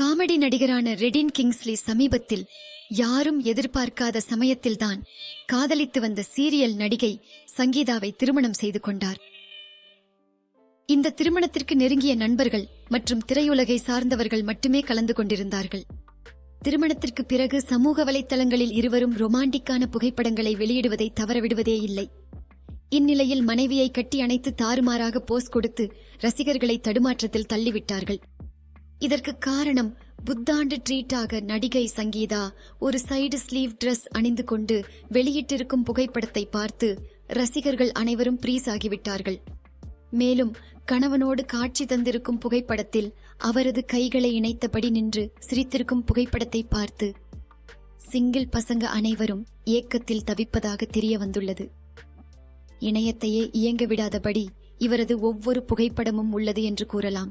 Comedy நடிகரான Redin Kingsley சமீபத்தில் யாரும் எதிர்பார்க்காத சமயத்தில்தான் காதலித்து வந்த சீரியல் நடிகை சங்கீதாவை திருமணம் செய்து கொண்டார். இந்த திருமணத்திற்கு நெருங்கிய நண்பர்கள் மற்றும் திரையுலகை சார்ந்தவர்கள் மட்டுமே கலந்து கொண்டிருந்தார்கள். திருமணத்திற்கு பிறகு சமூக வலைத்தளங்களில் இருவரும் ரொமாண்டிக்கான புகைப்படங்களை வெளியிடுவதை தவறவிடுவதே இல்லை. இந்நிலையில் மனைவியை கட்டி அணைத்து தாறுமாறாக போஸ் கொடுத்து ரசிகர்களை தடுமாற்றத்தில் தள்ளிவிட்டார்கள். இதற்கு காரணம் புத்தாண்டு ட்ரீட்டாக நடிகை சங்கீதா ஒரு சைடு ஸ்லீவ் ட்ரெஸ் அணிந்து கொண்டு வெளியிட்டிருக்கும் புகைப்படத்தை பார்த்து ரசிகர்கள் அனைவரும் ப்ரீஸ் ஆகிவிட்டார்கள் மேலும் கணவனோடு காட்சி தந்திருக்கும் புகைப்படத்தில் அவரது கைகளை இணைத்தபடி நின்று சிரித்திருக்கும் புகைப்படத்தை பார்த்து சிங்கிள் பசங்க அனைவரும் ஏக்கத்தில் தவிப்பதாக தெரிய வந்துள்ளது இணையத்தையே இயங்க விடாதபடி இவரது ஒவ்வொரு புகைப்படமும் உள்ளது என்று கூறலாம்.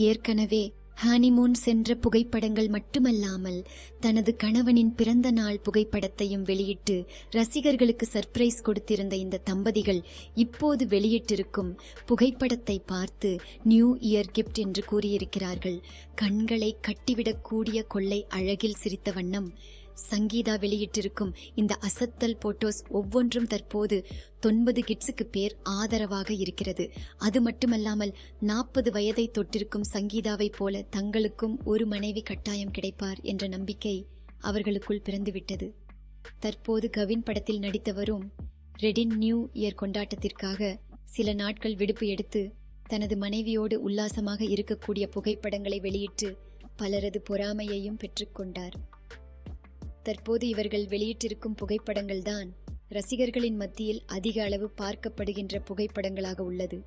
ஏற்கனவே ஹனிமூன் சென்ற புகைப்படங்கள் மட்டுமல்லாமல் தனது கணவனின் பிறந்த நாள் புகைப்படத்தையும் வெளியிட்டு ரசிகர்களுக்கு சர்ப்ரைஸ் கொடுத்திருந்த இந்த தம்பதிகள் இப்போது வெளியிட்டிருக்கும் புகைப்படத்தை பார்த்து நியூ இயர் கிஃப்ட் என்று கூறியிருக்கிறார்கள். கண்களை கட்டிவிடக்கூடிய கொள்ளை அழகில் சிரித்த வண்ணம் சங்கீதா வெளியிட்டிருக்கும் இந்த அசத்தல் போட்டோஸ் ஒவ்வொன்றும் தற்போது தொன்பது கிட்ஸுக்கு பேர் ஆதரவாக இருக்கிறது. அது மட்டுமல்லாமல் நாற்பது வயதை தொட்டிருக்கும் சங்கீதாவைப் போல தங்களுக்கும் ஒரு மனைவி கட்டாயம் கிடைப்பார் என்ற நம்பிக்கை அவர்களுக்குள் பிறந்துவிட்டது. தற்போது கவின் படத்தில் நடித்தவரும் ரெடின் நியூ இயர் கொண்டாட்டத்திற்காக சில நாட்கள் விடுப்பு எடுத்து தனது மனைவியோடு உல்லாசமாக இருக்கக்கூடிய புகைப்படங்களை வெளியிட்டு பலரது பொறாமையையும் பெற்றுக்கொண்டார் தற்போது இவர்கள் வெளியிட்டிருக்கும் புகைப்படங்கள்தான் ரசிகர்களின் மத்தியில் அதிக அளவு பார்க்கப்படுகின்ற புகைப்படங்களாக உள்ளது.